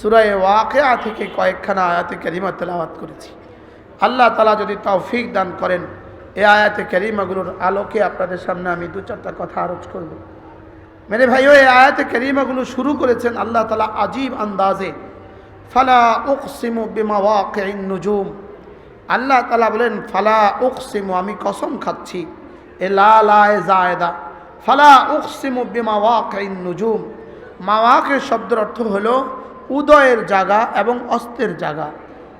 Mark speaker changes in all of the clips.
Speaker 1: সুরায় ওয়াকেয়া থেকে কয়েকখানা আয়াতে ক্যারিমা তেলাওয়াত করেছি। আল্লাহ তালা যদি তৌফিক দান করেন, এ আয়াতে ক্যারিমাগুলোর আলোকে আপনাদের সামনে আমি দু চারটা কথা আরোচ করব। মেরে ভাইও এই আয়াতে ক্যারিমাগুলো শুরু করেছেন আল্লাহ তালা আজীব আন্দাজে। ফালা উকসিমু বিমা ওয়াকিন নুজুম। আল্লাহ তালা বলেন, ফালা উকসিমু, আমি কসম খাচ্ছি, এ লা লা এ জায়দা। ফালা উকসিমু বিমা ওয়াকিন নুজুম মাওয়াকের শব্দের অর্থ হলো উদয়ের জায়গা এবং অস্তের জায়গা।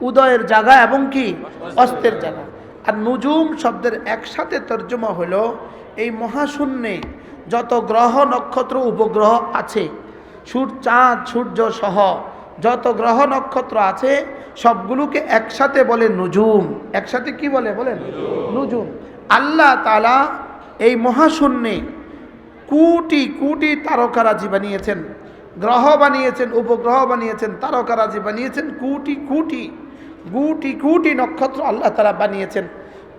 Speaker 1: উদয়ের জায়গা এবং কি? অস্তের জায়গা। আর নুজুম শব্দের একসাথে তর্জমা হলো এই মহাশূন্যে যত গ্রহ নক্ষত্র উপগ্রহ আছে, সূর্য, চাঁদ, সূর্য সহ যত গ্রহ নক্ষত্র আছে, সবগুলোকে একসাথে বলে নুজুম। একসাথে কি বলে বলেন? নুজুম। আল্লাহ তালা এই মহাশূন্যে কুটি কুটি তারকারাজি বানিয়েছেন। গ্রহ বানিয়েছেন, উপগ্রহ বানিয়েছেন, তারকারাজি বানিয়েছেন, কুটি কুটি, গুটি কুটি নক্ষত্র আল্লাহ তালা বানিয়েছেন।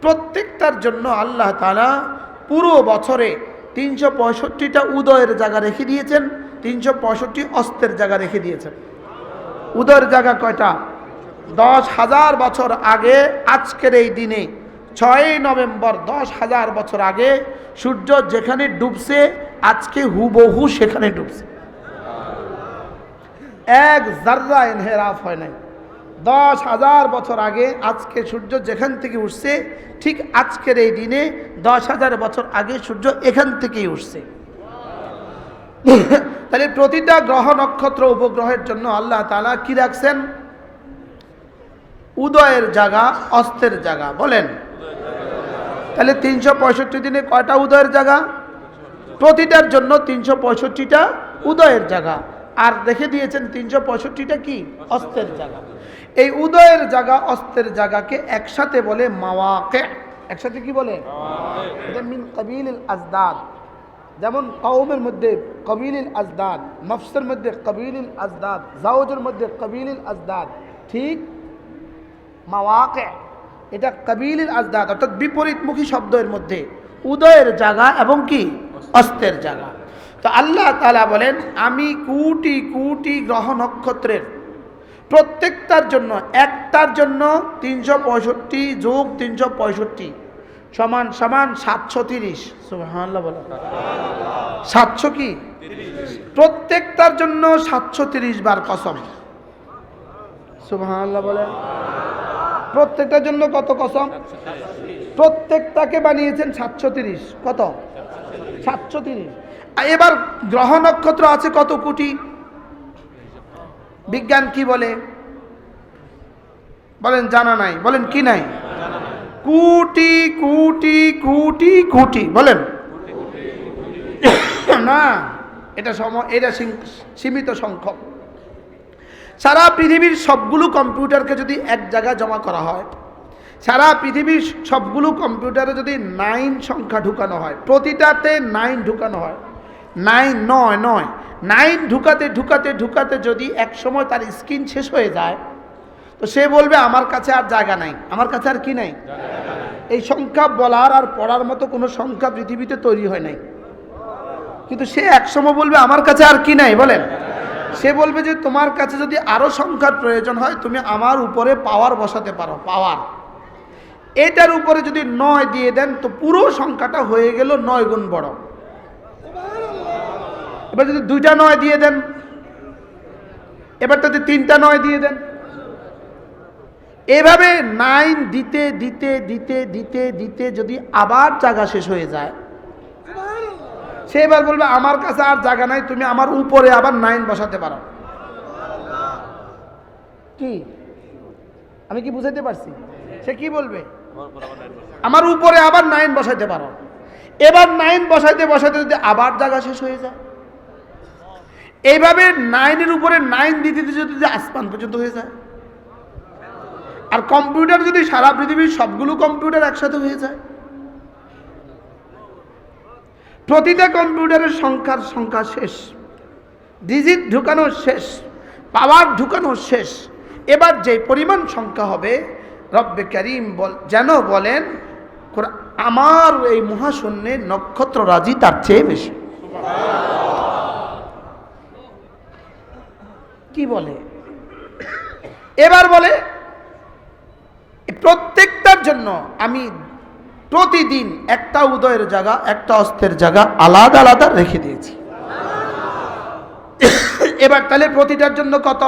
Speaker 1: প্রত্যেকটার জন্য আল্লাহ তালা পুরো বছরে তিনশো পঁয়ষট্টিটা উদয়ের জায়গা রেখে দিয়েছেন, তিনশো পঁয়ষট্টি অস্তের জায়গা রেখে দিয়েছেন। উদয়ের জায়গা কয়টা? দশ হাজার বছর আগে, আজকের এই দিনে ছয়ই নভেম্বর, দশ হাজার বছর আগে সূর্য যেখানে ডুবছে, আজকে হুবহু সেখানে ডুবছে। এক জাররা এনহেরাফ হয় নাই। দশ হাজার বছর আগে আজকে সূর্য যেখান থেকে উঠছে, ঠিক আজকের এই দিনে দশ হাজার বছর আগে সূর্য এখান থেকেই উঠছে। তাহলে প্রতিটা গ্রহ নক্ষত্র উপগ্রহের জন্য আল্লাহ তালা কি রাখছেন? উদয়ের জায়গা, অস্তের জায়গা, বলেন। তাহলে তিনশো পঁয়ষট্টি দিনে কয়টা উদয়ের জায়গা? প্রতিটার জন্য তিনশো পঁয়ষট্টিটা উদয়ের জায়গা। আর দেখে দিয়েছেন তিনশো পঁয়ষট্টিটা কি? অস্তের জায়গা। এই উদয়ের জায়গা অস্তের জায়গাকে একসাথে বলে মাওয়াকে। একসাথে কি বলে? মিন কবিল আজদাদ। যেমন কৌমের মধ্যে কবিল আজদাদ নফসের মধ্যে কবিল আজদাদ জাউজের মধ্যে কবিল আজদাদ। ঠিক মাওয়াকে। এটা কবিল আজদাদ অর্থাৎ বিপরীতমুখী শব্দের মধ্যে। উদয়ের জায়গা এবং কি? অস্তের জায়গা। তো আল্লাহ তালা বলেন, আমি কুটি কুটি গ্রহ নক্ষত্রের প্রত্যেকটার জন্য, একটার জন্য তিনশো পঁয়ষট্টি যোগ তিনশো পঁয়ষট্টি সমান সমান সাতশো তিরিশ। সুবহানাল্লাহ সাতশো কি? প্রত্যেকটার জন্য সাতশো তিরিশ বার কসম। সুবহানাল্লাহ বলেন। প্রত্যেকটার জন্য কত কসম? প্রত্যেকটাকে বানিয়েছেন সাতশো তিরিশ। কত? সাতশো তিরিশ। এবার গ্রহ নক্ষত্র আছে কত কোটি? বিজ্ঞান কি বলে? বলেন জানা নাই। বলেন কি নাই? কোটি কোটি কোটি কোটি। বলেন। না, এটা সম এটা সীমিত সংখ্যক। সারা পৃথিবীর সবগুলো কম্পিউটারকে যদি এক জায়গায় জমা করা হয়, সারা পৃথিবীর সবগুলো কম্পিউটারে যদি নাইন সংখ্যা ঢুকানো হয়, প্রতিটাতে নাইন ঢুকানো হয় নাইন নয় নয়। নাইন ঢুকাতে ঢুকাতে ঢুকাতে যদি এক সময় তার স্ক্রিন শেষ হয়ে যায়, তো সে বলবে, আমার কাছে আর জায়গা নাই। আমার কাছে আর কি নাই? এই সংখ্যা বলার আর পড়ার মতো কোনো সংখ্যা পৃথিবীতে তৈরি হয় নাই। কিন্তু সে একসময় বলবে, আমার কাছে আর কি নাই? বলেন। সে বলবে যে, তোমার কাছে যদি আরও সংখ্যার প্রয়োজন হয়, তুমি আমার উপরে পাওয়ার বসাতে পারো পাওয়ার এটার উপরে যদি নয় দিয়ে দেন, তো পুরো সংখ্যাটা হয়ে গেল নয় গুণ বড়। এবার যদি দুইটা নয় দিয়ে দেন, এবার যদি তিনটা নয় দিয়ে দেন। এভাবে নাইন দিতে দিতে দিতে দিতে দিতে যদি আবার জায়গা শেষ হয়ে যায়, সে এবার বলবে, আমার কাছে আর জায়গা নাই, তুমি আমার উপরে আবার নাইন বসাতে পারো। কি? আমি কি বুঝাইতে পারছি? সে কি বলবে? আমার উপরে আবার নাইন বসাইতে পারো। এবার নাইন বসাইতে বসাইতে যদি আবার জায়গা শেষ হয়ে যায় এইভাবে নাইনের উপরে নাইন দিতে দিতে যদি আসমান পর্যন্ত হয়ে যায়। আর কম্পিউটার যদি সারা পৃথিবীর সবগুলো কম্পিউটার একসাথে হয়ে যায়। প্রতিটা কম্পিউটারের সংখ্যার সংখ্যা শেষ। ডিজিট ঢুকানো শেষ। পাওয়ার ঢুকানো শেষ। এবার যে পরিমাণ সংখ্যা হবে, রব্বে করিম বল, যেন বলেন, আমার এই মহাশূন্যে নক্ষত্র রাজি তার চেয়ে বেশি। কি বলে? এবার বলে প্রত্যেকটার জন্য আমি প্রতিদিন একটা উদয়ের জায়গা, একটা অস্তের জায়গা আলাদা আলাদা রেখে দিয়েছি। এবার তাহলে প্রতিটার জন্য কত?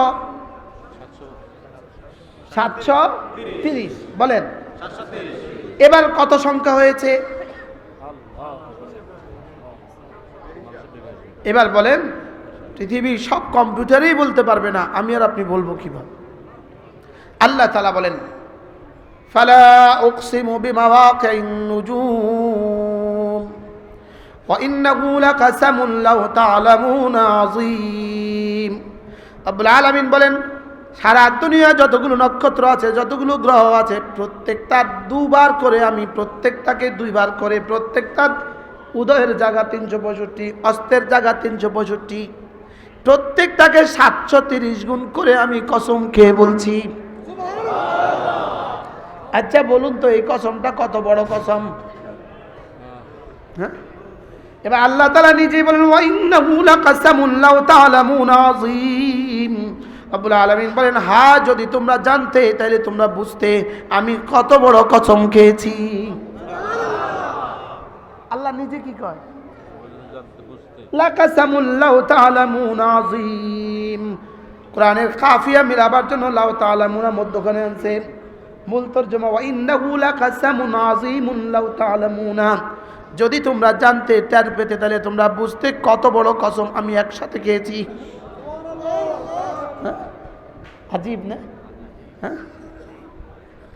Speaker 1: সাতশো তিরিশ। বলেন। এবার কত সংখ্যা হয়েছে? এবার বলেন পৃথিবীর সব কম্পিউটারেই বলতে পারবে না, আমি আর আপনি বলব কীভাবে? আল্লাহ তালা বলেন, ফালা উকসিমু বিমাওয়াকিন নুজুম, ওয়া ইন্নাহু লাকাসামুন লাউ তা'লামুনা আযীম। আব্বুল আলামিন বলেন, সারা দুনিয়া যতগুলো নক্ষত্র আছে, যতগুলো গ্রহ আছে, প্রত্যেকটা দুবার করে আমি প্রত্যেকটাকে দুইবার করে প্রত্যেকটা উদয়ের জায়গা তিনশো পঁয়ষট্টি, অস্তের জায়গা তিনশো পঁয়ষট্টি প্রত্যেকটাকে সাতশো তিরিশ গুণ করে আমি কসম খেয়ে বলছি। আচ্ছা বলুন তো, এই কসমটা কত বড় কসম? হ্যাঁ? এবার আল্লাহ তালা নিজেই বলেন আব্বুল আলামিন বলেন, হা, যদি তোমরা জানতে তাহলে তোমরা বুঝতে আমি কত বড় কসম খেয়েছি। আল্লাহ নিজে কি কয়? লাকাসামুন লাউ তাআলামুন আযীম। কোরআনের কাফিয়া মিলাবার জন্য লাউ তাআলামুনা মধ্যখানে আনছে। মূল তরজমা ওয়াইন্নাহু লাকাসামুন আযীমুন লাউ তাআলামুনা। যদি তোমরা জানতে টের পেতে, তাহলে তোমরা বুঝতে কত বড় কসম আমি একসাথে খেয়েছি। হ্যাঁ? আজীব না? হ্যাঁ?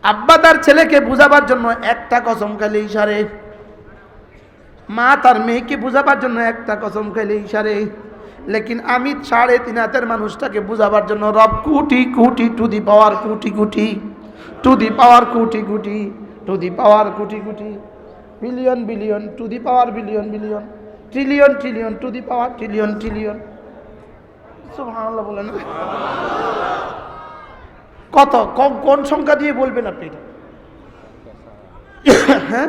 Speaker 1: আব্বা তার ছেলেকে বুঝাবার জন্য একটা কসম খেলে ইশারে মা তার মেয়েকে বুঝাবার জন্য একটা কসম খেলে ইশারে। লেকিন আমি সাড়ে তিন হাতের মানুষটাকে বুঝাবার জন্য রব কুটি কুটি টু দি পাওয়ার কুটি কুটি টু দি পাওয়ার কুটি কুটি টু দি পাওয়ার কুটি কুটি, billion billion to the power billion billion, trillion trillion to the power trillion trillion. বলেন কত? কোন সংখ্যা দিয়ে বলবেন আপনি? হ্যাঁ?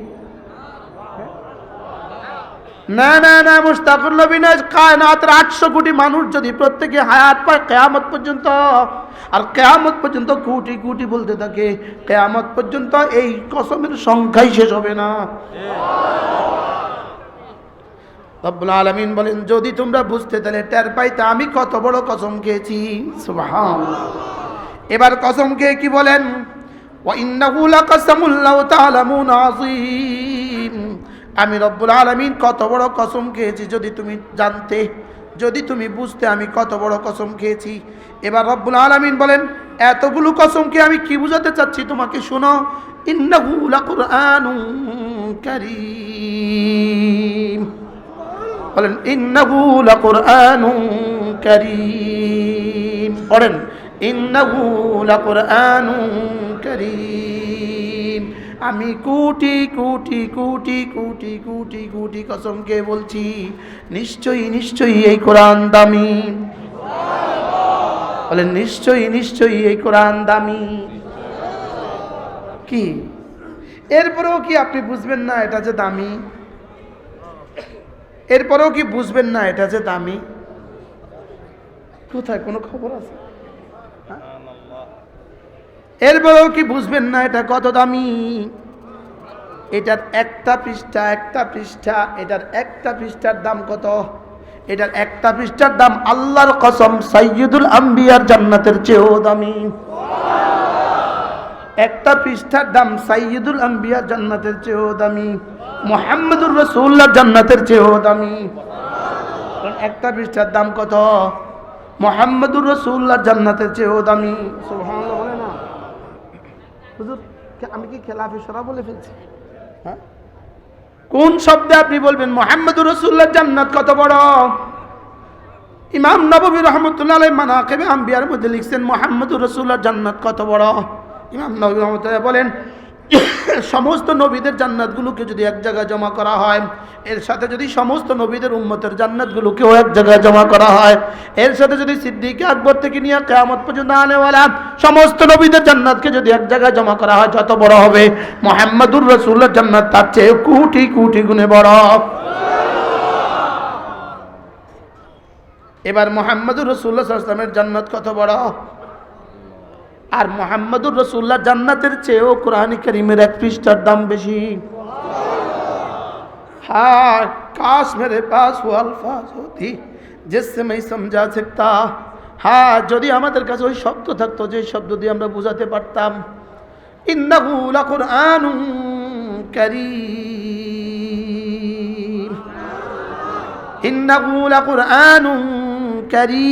Speaker 1: না না না মুস্তাফুর নবী কায়নাতের আটশো কোটি মানুষ যদি প্রত্যেকে হায়াত পায়, কেয়ামত পর্যন্ত, আর কেয়ামত পর্যন্ত কোটি কোটি বলতে থাকে, কেয়ামত পর্যন্ত এই কসমের সংখ্যাই শেষ হবে না। রব্বুল আলমিন বলেন, যদি তোমরা বুঝতে তাহলে টের পাইতে, আমি কত বড় কসম খেয়েছি। এবার কসম খেয়ে কি বলেন? ওয়া ইন্নাহু লাকাসামুল্লাহ আমি রব্বুল আলমিন কত বড় কসম খেয়েছি যদি তুমি জানতে, যদি তুমি বুঝতে আমি কত বড় কসম খেয়েছি। এবার রব্বুল আলমিন বলেন, এতগুলো কসমকে আমি কি বুঝাতে চাচ্ছি তোমাকে শোনো? কারীম। বলেন, ইন্নাহু লাকুরআনুন কারীম। পড়েন, ইন্নাহু লাকুরআনুন কারীম। আমি কোটি কোটি কোটি কোটি কোটি কোটি কসমকে বলছি, নিশ্চয়ই নিশ্চয়ই এই কোরআন দামি। বলেন, নিশ্চয়ই নিশ্চয়ই এই কোরআন দামি। কি? এরপরেও কি আপনি বুঝবেন না এটা যে দামি? এরপরেও কি বুঝবেন না এটা যে দামি? কোথায় কোনো খবর আছে? এরপরেও কি বুঝবেন না এটা কত দামি? এটার একটা পৃষ্ঠা একটা পৃষ্ঠা, এটার একটা পৃষ্ঠার দাম কত? এটার একটা পৃষ্ঠার দাম আল্লাহর কসম সাইয়্যিদুল আম্বিয়ার জান্নাতের চেয়েও দামি। একটা পৃষ্ঠার দাম সাইয়্যিদুল আম্বিয়া জান্নাতের চেয়েও দামি। মোহাম্মদুর রসুল্লাহ জান্নাতের চেয়েও দামি। একটা পৃষ্ঠার দাম কত? মোহাম্মদুর রসুল্লাহ জান্নাতের চেয়েও দামি। সুবহানাল্লাহ। বলে না হুজুর আমি কি খেলাফি সরা বলে ফেলছি? হ্যাঁ? কোন শব্দে আপনি বলবেন মোহাম্মদ রসুল্লাহ জান্নাত কত বড়? ইমাম নবী রহমতুল্লাহ মানাকেবে আম্বিয়ার মধ্যে লিখছেন মোহাম্মদ রসুল্লাহ জান্নাত কত বড়? ইমাম নবী রহমতুল্লাহ বলেন সমস্ত নবীদের জান্নাতগুলোকে যদি এক জায়গায় জমা করা হয়, এর সাথে যদি সমস্ত নবীদের উম্মতের জান্নাতগুলোকেও এক জায়গায় জমা করা হয়, এর সাথে যদি সিদ্দিক আকবর থেকে নিয়ে কেয়ামত পর্যন্ত আনেওয়ালা সমস্ত নবীদের জান্নাতকে যদি এক জায়গায় জমা করা হয়, যত বড় হবে? মোহাম্মদুর রসুল্লাহ জান্নাত তার চেয়ে কোটি কোটি গুণে বড়। এবার মোহাম্মদুর রসুল্লাহ সাল্লামের জান্নাত কত বড়? আর মোহাম্মদুর রসুল্লাহ জান্নাতের চেয়েও কোরআন করিমের এক পৃষ্ঠার দাম বেশি। হ্যাঁ কাশ পাশ ও আলফাজ যদি আমাদের কাছে ওই শব্দ থাকতো, যে শব্দ দিয়ে আমরা বোঝাতে পারতাম। ইন্নাহু লাকুরআন কারীম। ইন্নাহু আনু ক্যারি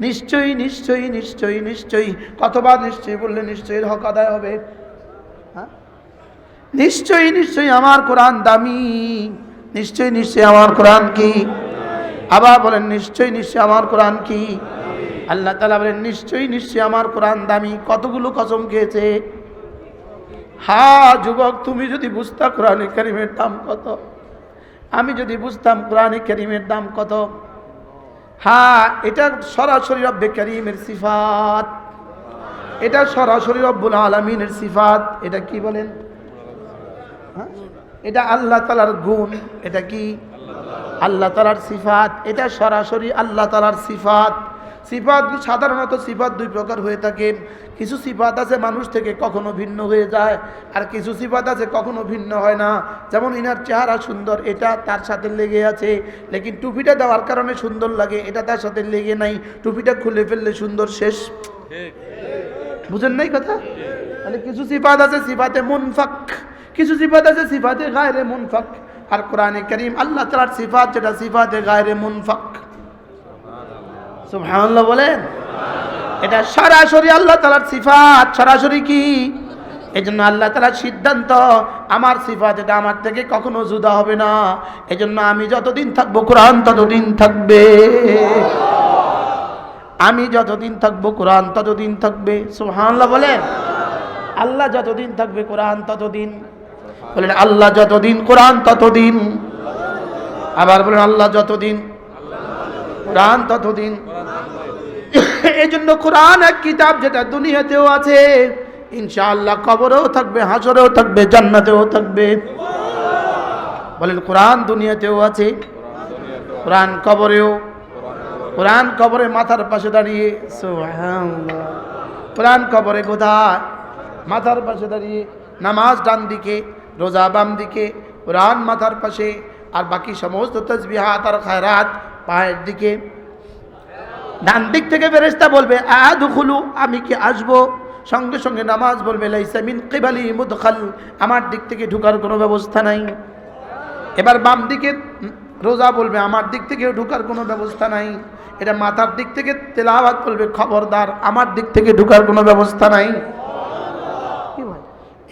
Speaker 1: নিশ্চয়ই নিশ্চয়ই নিশ্চয়ই নিশ্চয়ই। কতবার নিশ্চয়ই বললে নিশ্চয়ই হক আদায় হবে? হ্যাঁ? নিশ্চয়ই নিশ্চয়ই আমার কোরআন দামি। নিশ্চয়ই নিশ্চয়ই আমার কোরআন কি? আবার বলেন, নিশ্চয়ই নিশ্চয়ই আমার কোরআন কি? আল্লাহ তালা বলেন, নিশ্চয়ই নিশ্চয়ই আমার কোরআন দামি। কতগুলো কসম খেয়েছে? হা, যুবক, তুমি যদি বুঝতা কোরআনে করিমের দাম কত? আমি যদি বুঝতাম কোরআনে করিমের দাম কত? হ্যাঁ এটা সরাসরি রব্বে করিমের সিফাত। এটা সরাসরি রব্বুল আলমিনের সিফাত। এটা কি বলেন? এটা আল্লাহ তালার গুণ। এটা কি? আল্লাহ তালার সিফাত। এটা সরাসরি আল্লাহ তালার সিফাত। সিফাত সাধারণত সিফাত দুই প্রকার হয়ে থাকে। কিছু সিফাত আছে মানুষ থেকে কখনো ভিন্ন হয়ে যায়, আর কিছু সিফাত আছে কখনো ভিন্ন হয় না। যেমন ইনার চেহারা সুন্দর, এটা তার সাথে লেগে আছে, লেকিন টুপিটা দেওয়ার কারণে সুন্দর লাগে, এটা তার সাথে লেগে নাই। টুপিটা খুলে ফেললে সুন্দর শেষ। বুঝেন নাই কথা? তাহলে কিছু সিফাত আছে সিফাতে মুনফাক, কিছু সিফাত আছে সিফাতে গায়রে মুনফাক। আর কোরআনে করিম আল্লাহ তালার সিফাত যেটা, সিফাতে গায়রে মুনফাক। সুবহানাল্লাহ বলেন। এটা সরাসরি আল্লাহ তালার সিফাত। সরাসরি কি? এই জন্য আল্লাহ তালার সিদ্ধান্ত, আমার সিফাত এটা আমার থেকে কখনো জুদা হবে না। এই জন্য আমি যতদিন থাকব কোরআন ততদিন থাকবে। আমি যতদিন থাকব কোরআন ততদিন থাকবে। সুবহানাল্লাহ বলেন। আল্লাহ যতদিন থাকবে কোরআন ততদিন। বলেন, আল্লাহ যতদিন কোরআন ততদিন। আবার বলেন, আল্লাহ যতদিন কোরআন ততদিন। এই জন্য কোরআন এক কিতাব যেটা দুনিয়াতেও আছে। ইনশাআল্লাহ কবরেও থাকবে হাসরেও থাকবে, জান্নাতেও থাকবে। বলেন, কোরআন দুনিয়াতেও আছে, কোরআন কবরেও। কোরআন কবরে মাথার পাশে দাঁড়িয়ে কোরআন কবরে কোথায়? মাথার পাশে দাঁড়িয়ে, নামাজ ডান দিকে, রোজা বাম দিকে, কোরআন মাথার পাশে আর বাকি সমস্ত তসবিহাত আর খায়রাত পায়ের দিকে। ডান দিক থেকে ফেরেস্তা বলবে, আদুখুলু, আমি কি আসব? সঙ্গে সঙ্গে নামাজ বলবে, লাইসা মিন কিবালি মুদখাল। আমার দিক থেকে ঢুকার কোনো ব্যবস্থা নাই। এবার বাম দিকে রোজা বলবে, আমার দিক থেকেও ঢুকার কোনো ব্যবস্থা নাই। এটা মাথার দিক থেকে তেলাওয়াত বলবে, খবরদার, আমার দিক থেকে ঢুকার কোনো ব্যবস্থা নাই?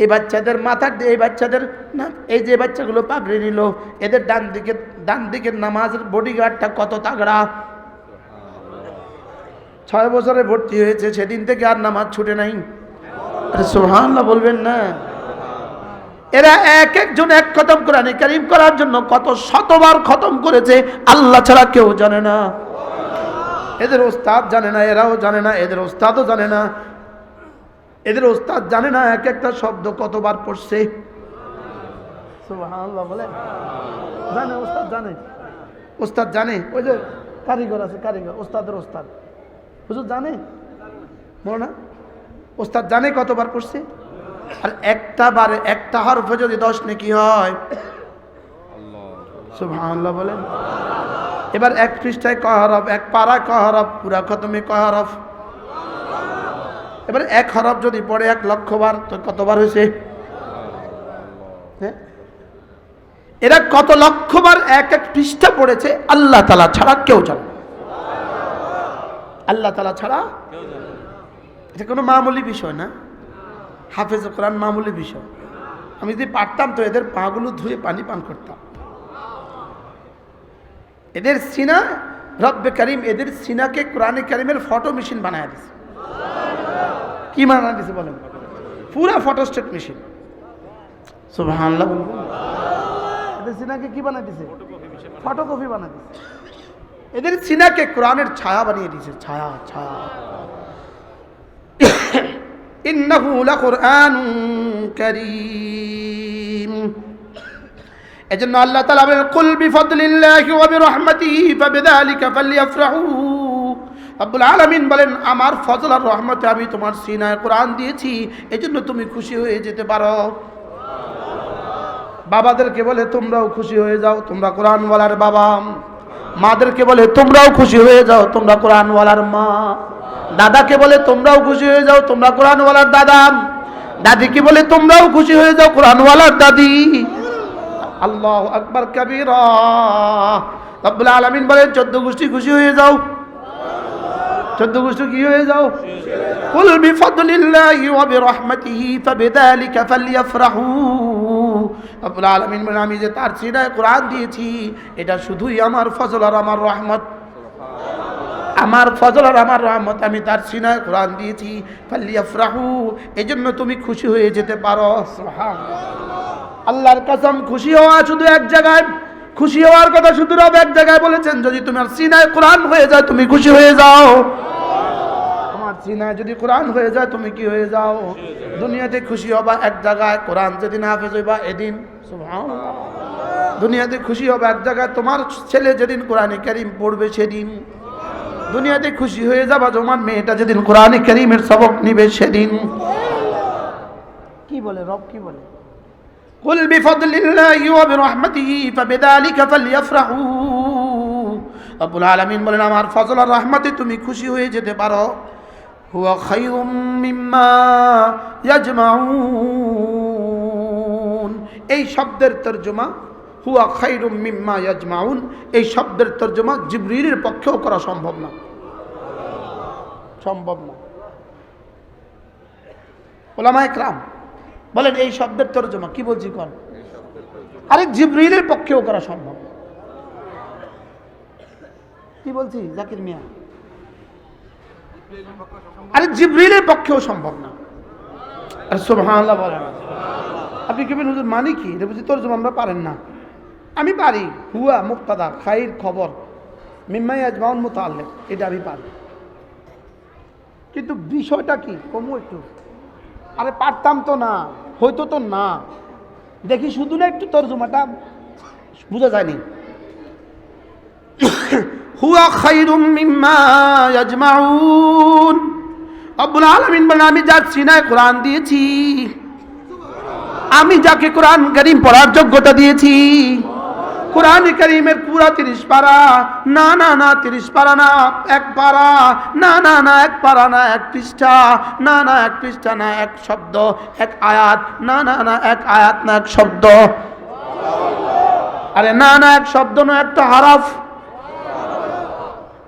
Speaker 1: এই বাচ্চাদের মাথার এই বাচ্চাদের না, এই যে বাচ্চাগুলো পাগড়ি নিল, এদের ডান দিকে, ডান দিকের নামাজের বডিগার্ডটা কত তাগড়া। ছয় বছরে ভর্তি হয়েছে, সেদিন থেকে আর নামাজ ছুটে নাই। আরে বলবেন না। এরা এক একজন এক খতম কোরআনে কারিম করার জন্য কত শতবার খতম করেছে, আল্লাহ ছাড়া কেউ জানে না। এদের ওস্তাদ জানে না, এরাও জানে না, এদের ওস্তাদও জানে না। এদের ওস্তাদ জানে না, এক একটা শব্দ কতবার পড়ছে। বলে? জানে, ওস্তাদ জানে। ওস্তাদ জানে? ওই যে কারিগর আছে, কারিগর, ওস্তাদের ওস্তাদ। হুজুর জানে? বলো না। ওস্তাদ জানে কতবার পড়ছে? আর একটা বারে, একটা হরফে যদি দশ নাকি হয়। সুবহানাল্লাহ বলেন এবার এক পৃষ্ঠায় ক হরফ, এক পাড়ায় ক হরফ, পুরা খতমে ক হরফ? এবার এক হরফ যদি পড়ে এক লক্ষ বার তো কতবার হয়েছে? হ্যাঁ? এরা কত লক্ষবার এক এক পৃষ্ঠা পড়েছে, আল্লাহ তালা ছাড়া কেউ জানে আল্লাহ তালা ছাড়া এটা কোনো মামুলি বিষয় না। হাফেজ কোরআন মামুলি বিষয়। আমি যদি পারতাম তো এদের পাগুলো ধুয়ে পানি পান করতাম। এদের সিনা রব্বে করিম, এদের সিনাকে কোরআনে করিমের ফটো মেশিন বানায় দিছে কি বানায় দিছে বলেন? পুরা ফটোস্টেট মেশিন এদের সিনাকে কি বানাই দিছে? ফটোকপি বানাই দিছে। এদের সিনাকে কোরআনের ছায়া বানিয়ে দিয়েছে ছায়া ছায়া। ইন্নাহু লাকুরআনুন কারীম। এজন্য আল্লাহ তাআলা বলেন কুল বিফদলিল্লাহি ওয়া বিরহমাতিহি ফাবিযালিকা ফালইফরাহু আব্দুল আলামিন বলেন, আমার ফজল আর রহমতে আমি তোমার সিনায় কোরআন দিয়েছি, এজন্য তুমি খুশি হয়ে যেতে পারো। বাবাদেরকে বলে, তোমরাও খুশি হয়ে যাও, তোমরা কোরআনওয়ালার বাবা। মাদেরকে বলে, তোমরাও খুশি হয়ে যাও, তোমরা কোরআনওয়ালার মা। দাদাকে বলে, তোমরাও খুশি হয়ে যাও, তোমরা কোরআনওয়ালার দাদা। দাদিকে বলে, তোমরাও খুশি হয়ে যাও, কোরআনওয়ালার দাদি। আল্লাহ আকবার কবির। রব্বুল আলমিন বলেন, চোদ্দ গোষ্ঠী খুশি হয়ে যাও। চোদ্দ গোষ্ঠী কি হয়ে যাও? কুল বিফদলিল্লাহি ওয়া বিরহমাতিহি ফাবিযালিকা ফালইফরাহু রব্বুল আলামিন আমি যে তার সিনায় কোরআন দিয়েছি, এটা শুধুই আমার ফজল আর আমার রহমত। আমার ফজল আর আমার রহমত, আমি তার সিনায় কোরআন দিয়েছি, ফালিয়াফরাহু। এজন্য তুমি খুশি হয়ে যেতে পারো। আল্লাহর কসম, খুশি হওয়া শুধু এক জায়গায়। খুশি হওয়ার কথা শুধু রব এক জায়গায় বলেছেন, যদি তোমার সিনায় কোরআন হয়ে যায়, তুমি খুশি হয়ে যাও। তোমার সিনায় যদি কোরআন হয়ে যায়, তুমি কি হয়ে যাও? দুনিয়াতে খুশি হবা এক জায়গায়, কোরআন যেদিন হাফেজ হইবা এদিন। দুনিয়াতে খুশি হবা এক জায়গায়, তোমার ছেলে যেদিন কোরআনে কারিম পড়বে সেদিন। দুনিয়াতে খুশি হয়ে যাবা, তোমার মেয়েটা যেদিন কোরআনে কারিমের সবক নিবে সেদিন। কি বলে, রব কি বলে? قل بفضل الله وبرحمته فبذلك فليفرحوا رب العالمين বলেন আমার ফজল আর রহমতে তুমি খুশি হয়ে যেতে পারো হুয়া খায়রুম মিম্মা ইয়াজমাউন এই শব্দের তর্জমা হুয়া খায়রুম মিম্মা ইয়াজমাউন এই শব্দের তর্জমা জিবরিলের পক্ষেও করা সম্ভব না সম্ভব না ওলামা একরাম বলেন এই শব্দের তর্জমা কি বলছি কন? আরে জিব্রিলের পক্ষেও করা সম্ভব। কি বলছি জাকির মিয়া? আরে জিব্রিলের পক্ষেও সম্ভব না। আর বলেন। আপনি কেবেন হুজুর মানে কি? এটা বুঝি তর্জমা আমরা পারেন না। আমি পারি। হুয়া মুক্তাদা খাইর খবর। মিম্মাই আজমাউন মুতাল্লিক এটা আমি পারি। কিন্তু বিষয়টা কি? কমু একটু। আরে পারতাম তো না। হয়তো তো না। দেখি, শুধু না একটু তর্জমাটা বোঝা যায়নি। হুয়া খাইরুম মিম্মা ইয়াজমাউন। আব্বুল আলামিন বলেন, আমি যা সিনায় কোরআন দিয়েছি, আমি যাকে কোরআন করিম পড়ার যোগ্যতা দিয়েছি কোরআন করিমের পুরা তিরিশ পারা, না না না, তিরিশ পারা না, এক পারা, না না না, এক পারা না, এক পৃষ্ঠা, না না, এক পৃষ্ঠা না, এক শব্দ, এক আয়াত, না না না, এক আয়াত না, এক শব্দ। আরে না না, এক শব্দ না, একটা হারাফ।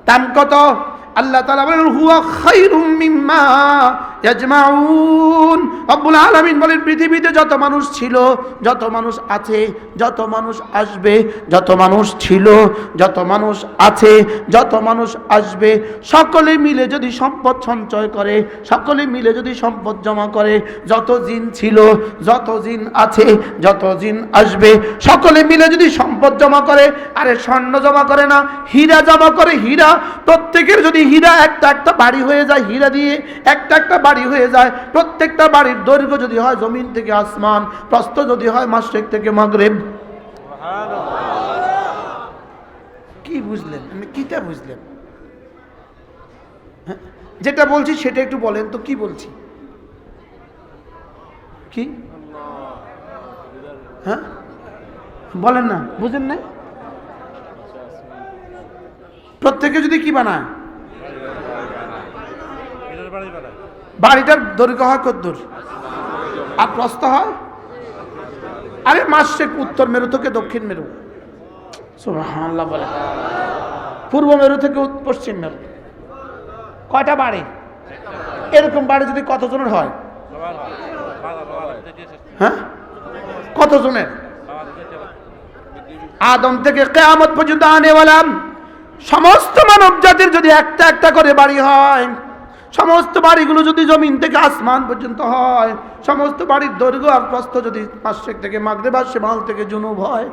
Speaker 1: দাম কত? আল্লাহ তাআলা বলেন, হুয়া খায়রুম মিম্মা ইয়াজমাউন। রব্বুল আলামিন বলেন, পৃথিবীতে যত মানুষ ছিল, যত মানুষ আছে, যত মানুষ আসবে, যত মানুষ ছিল, যত মানুষ আছে, যত মানুষ আসবে, সকলে মিলে যদি সম্পদ সঞ্চয় করে, সকলে মিলে যদি সম্পদ জমা করে, যত জিন ছিল, যত জিন আছে, যত জিন আসবে, সকলে মিলে যদি সম্পদ জমা করে আরে স্বর্ণ জমা করে না হীরা জমা করে হীরা। প্রত্যেকের যদি হীরা একটা একটা বাড়ি হয়ে যায় হীরা দিয়ে একটা একটা বাড়ি হয়ে যায়। প্রত্যেকটা বাড়ির দৈর্ঘ্য যদি হয় জমিন থেকে আসমান প্রস্থ যদি হয় মাসরেক থেকে মাগরেব। কি বুঝলেন? আমি কিটা বুঝলেন? হ্যাঁ, যেটা বলছি সেটা একটু বলেন তো কি বলছি? কি? হ্যাঁ? বলেন না, বুঝেন না প্রত্যেকে যদি কি বানায়? বাড়িটার দৈর্ঘ্য হয় কদ্দূর। আর প্রস্থ হয়? আরে মাসেক উত্তর মেরু থেকে দক্ষিণ মেরু। বলে। পূর্ব মেরু থেকে পশ্চিম মেরু। কয়টা বাড়ি? এরকম বাড়ি যদি কতজনের হয়? হ্যাঁ? কতজনের? আদম থেকে কেয়ামত পর্যন্ত আনেওয়ালাম সমস্ত মানব জাতির যদি একটা একটা করে বাড়ি হয়, সমস্ত বাড়িগুলো যদি জমিন থেকে আসমান পর্যন্ত হয়, সমস্ত বাড়ির দৈর্ঘ্য আর প্রস্থ যদি মাসেক থেকে মাগরেবা সেমাল থেকে জুনুব হয়,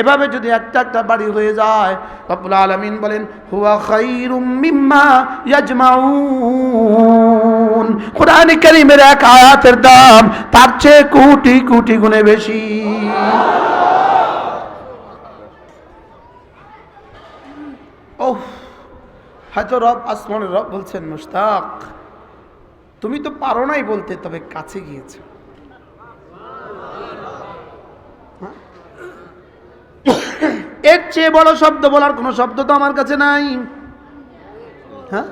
Speaker 1: এভাবে যদি একটা একটা বাড়ি হয়ে যায়, রব্বুল আলামিন বলেন, হুয়া খাইরুম মিম্মা ইয়াজমাউন। কোরআন কারীমের এক আয়াতের দাম তার চেয়ে কোটি কোটি গুণে বেশি। হয়তো রব আসমানের রব বলছেন, মুশতাক, তুমি তো পারো নাই বলতে, তবে কাছে গিয়েছ। হ্যাঁ? এর চেয়ে বড় শব্দ বলার কোনো শব্দ তো আমার কাছে নাই। হ্যাঁ?